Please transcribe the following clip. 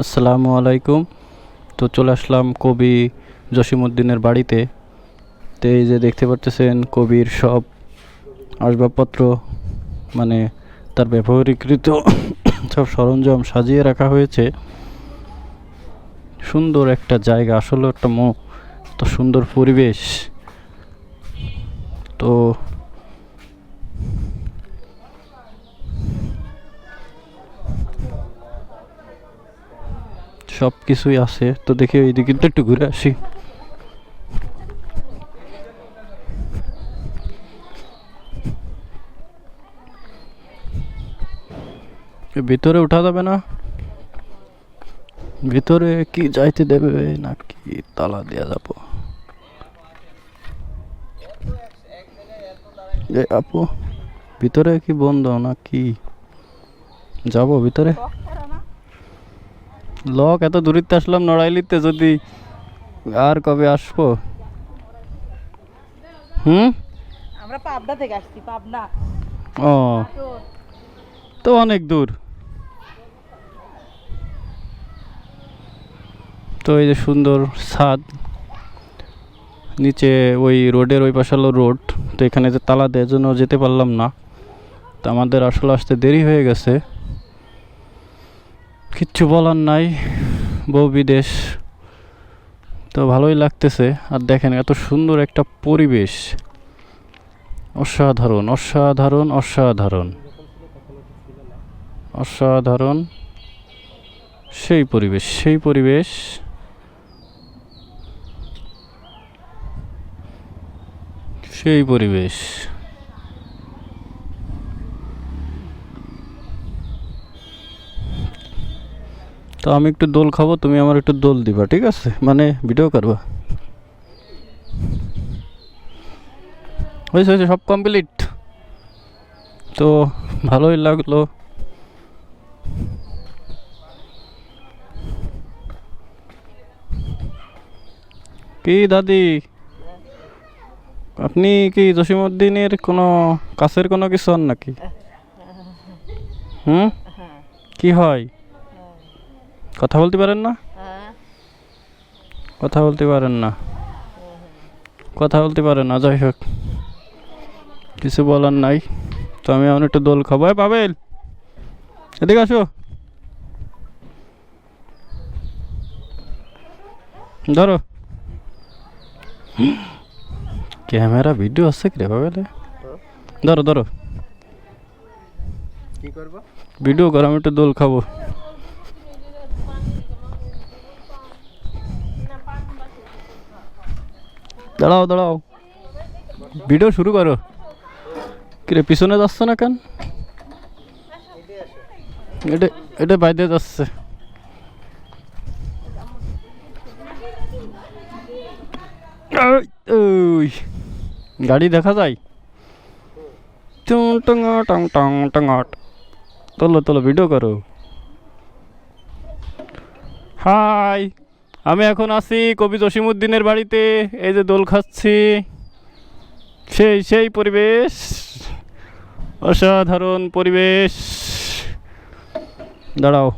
আসসালামু আলাইকুম। তো চলে আসলাম কবি জসিমউদ্দিনের বাড়িতে। তো এই যে দেখতে পারতেছেন কবির সব আসবাবপত্র মানে তার ব্যবহারিকৃত সব সরঞ্জাম সাজিয়ে রাখা হয়েছে। সুন্দর একটা জায়গা আসলে একটা মো তো সুন্দর পরিবেশ। তো সব কিছুই আছে। তো দেখি এইদিকে তো একটু ঘুরে আসি। ভিতরে উঠা যাবে না? ভিতরে কি যাইতে দেবে? নাকি তালা দেওয়া যাব? আপু, ভিতরে কি বন্ধ না কি? যাব ভিতরে? লক এত দূরিতে আসলাম নড়াইলিতে যদি আর কবে আসব? হুম? আমরা পাবনা থেকে আসছি পাবনা। ও তো অনেক দূর। তো এই যে সুন্দর ছাদ নিচে ওই রোডের ওই পাশে হলো রোড তো এখানে যে তালা দেওয়ার জন্য যেতে পারলাম না। তো আমাদের আসলে আসতে দেরি হয়ে গেছে। কিচ্ছু বলার নাই। বউ বিদেশ। তো ভালোই লাগতেছে। আর দেখেন এত সুন্দর একটা পরিবেশ। অসাধারণ অসাধারণ অসাধারণ। অসাধারণ সেই পরিবেশ সেই পরিবেশ। সেই পরিবেশ। তো আমি একটু দোল খাব তুমি আমার একটু দোল দিবা ঠিক আছে? মানে ভিডিও করবা। হয়েছে হয়েছে সব কমপ্লিট তো ভালোই লাগল। কি দাদি? আপনি কি জসিমউদ্দিনের কোনো কাছের কোনো কিছু হন নাকি? হুম? হ্যাঁ। কি হয়? কথা বলতে পারেন না? হ্যাঁ। কথা বলতে পারেন না। কথা বলতে পারেন না যাই হোক। কিছু বলার নাই। তো আমি এখন একটু দোল খাব। এ পাবেল! এদিকে আসো। ধরো। ক্যামেরা ভিডিও আছে কি রে পাবেলে? ধরো ধরো। ভিডিও কর আমি একটু দোল খাব। দাঁড়াও দাঁড়াও। ভিডিও শুরু করো। কিরে পিছনে যাচ্ছে না কেন? এটা এটা বাইরে যাচ্ছে। গাড়ি দেখা যায়? টং টং টং টং টং তোলো তোলো ভিডিও করো। হাই। আমি এখন আছি কবি জসিমুদ্দিনের বাড়িতে, এই যে দোল খাচ্ছি। সেই সেই পরিবেশ, অসাধারণ পরিবেশ। দাঁড়াও।